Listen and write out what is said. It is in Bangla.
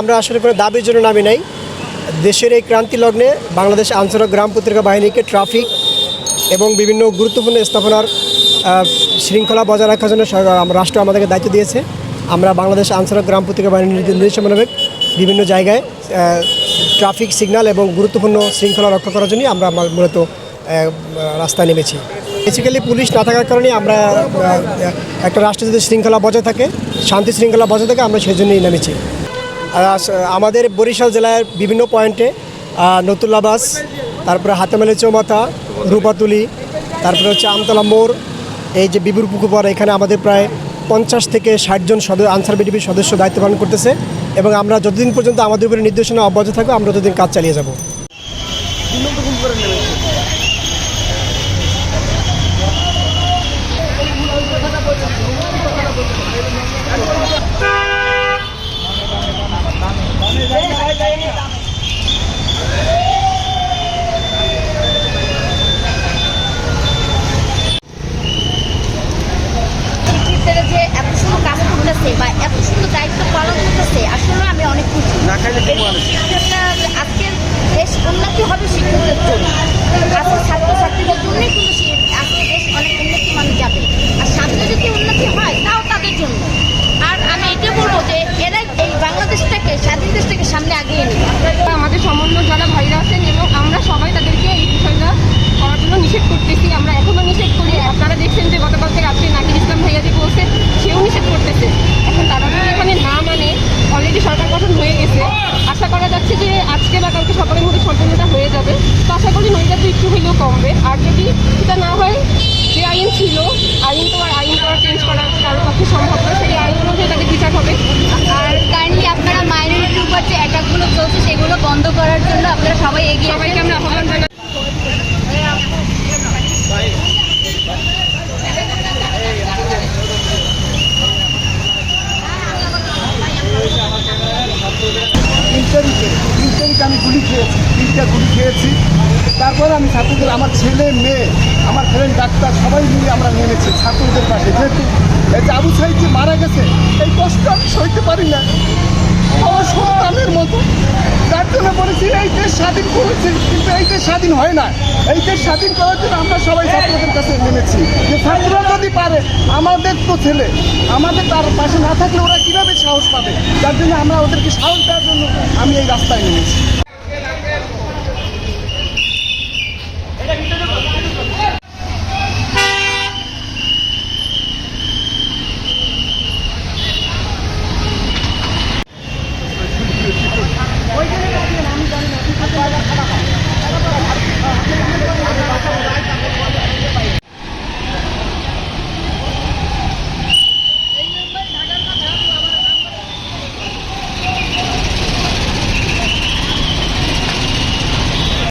আমরা আসলে কোনো দাবির জন্য নামি নাই। দেশের এই ক্রান্তি লগ্নে বাংলাদেশ আঞ্চলিক গ্রাম পত্রিকা বাহিনীকে ট্রাফিক এবং বিভিন্ন গুরুত্বপূর্ণ স্থাপনার শৃঙ্খলা বজায় রাখার জন্য রাষ্ট্র আমাদেরকে দায়িত্ব দিয়েছে। আমরা বাংলাদেশ আঞ্চলিক গ্রাম পত্রিকা বাহিনীর নির্দেশ মোতাবেক বিভিন্ন জায়গায় ট্রাফিক সিগন্যাল এবং গুরুত্বপূর্ণ শৃঙ্খলা রক্ষা করার জন্যই আমরা মূলত রাস্তায় নেমেছি। বেসিক্যালি পুলিশ না থাকার কারণে আমরা একটা রাষ্ট্র যদি শৃঙ্খলা বজায় থাকে, শান্তি শৃঙ্খলা বজায় থাকে, আমরা সেই জন্যই নেমেছি। আমাদের বরিশাল জেলার বিভিন্ন পয়েন্টে নতুল্লাবাস তারপরে হাতেমালি চৌমাথা, রূপাতুলি, তারপরে হচ্ছে আমতলা মোড়, এই যে বিবুর পুকুর এখানে আমাদের প্রায় পঞ্চাশ থেকে ষাটজন সদস্য, আনসার বিডিপির সদস্য দায়িত্ব পালন করতেছে এবং আমরা যতদিন পর্যন্ত আমাদের উপরে নির্দেশনা অব্যাহত থাকবে, আমরা ততদিন কাজ চালিয়ে যাব শিক্ষিতরা যে এত সুন্দর কাজ করতেছে বা এত সুন্দর দায়িত্ব পালন করতেছে আসলে আমি অনেক খুশি। শিক্ষকরা আজকের দেশ উন্নতি হবে শিক্ষকদের জন্য আজকে ছাত্রছাত্রীদের জন্যই কিন্তু সে- আজকে দেশ অনেক উন্নতি মানে যাবে আর সামনে যদি উন্নতি হয় তাও তাদের জন্য আর আমি এটা বলব যে এরাই এই বাংলাদেশটাকে স্বাধীন দেশটাকে সামনে আগিয়ে নেবে আমাদের সমন্বয় যারা ভাইরা আছেন এবং আমরা সবাই তাদেরকে এই বিষয়টা করার জন্য নিষেধ করতেছি আমরা এখনও নিষেধ করি আপনারা দেখছেন যে গতকালকে রাত্রে নাকির ইসলাম ভাইয়া যে বলছে সেও নিষেধ করতেছে এখন তারা যদি এখানে না মানে অলরেডি সরকার গঠন হয়ে গেছে যাচ্ছে যে আজকে বা কালকে সকালের মধ্যে সম্পূর্ণটা হয়ে যাবে। তো আশা করি নৈরাজ্য একটু হলেও কমবে। আর যদি সেটা না হয়, যে আইন ছিল, আইন তো আর আইন করা চেঞ্জ করা কারোর পক্ষে সম্ভব না। সেই আইন অনুযায়ী তাদের বিচার হবে। তিনটা গুলি খেয়েছি। তারপরে আমি ছাত্রদের, আমার ছেলে, মেয়ে, আমার ফ্রেন্ড ডাক্তার, সবাই মিলে আমরা নেমেছি ছাত্রদের পাশে। যেহেতু আবু সাহিদ যে মারা গেছে, এই কষ্ট আমি সইতে পারি না। আমার সন্তানের মতো। যার জন্য বলেছি, এই দেশ স্বাধীন করেছি, কিন্তু এই দেশ স্বাধীন হয় না। এই দেশ স্বাধীন করার জন্য আমরা সবাই ছাত্রদের কাছে নেমেছি। যে ছাত্ররা যদি পারে, আমাদের তো ছেলে, আমাদের তার পাশে না থাকলে ওরা কীভাবে সাহস পাবে? তার জন্য আমরা ওদেরকে সাহস দেওয়ার জন্য আমি এই রাস্তায় নেমেছি।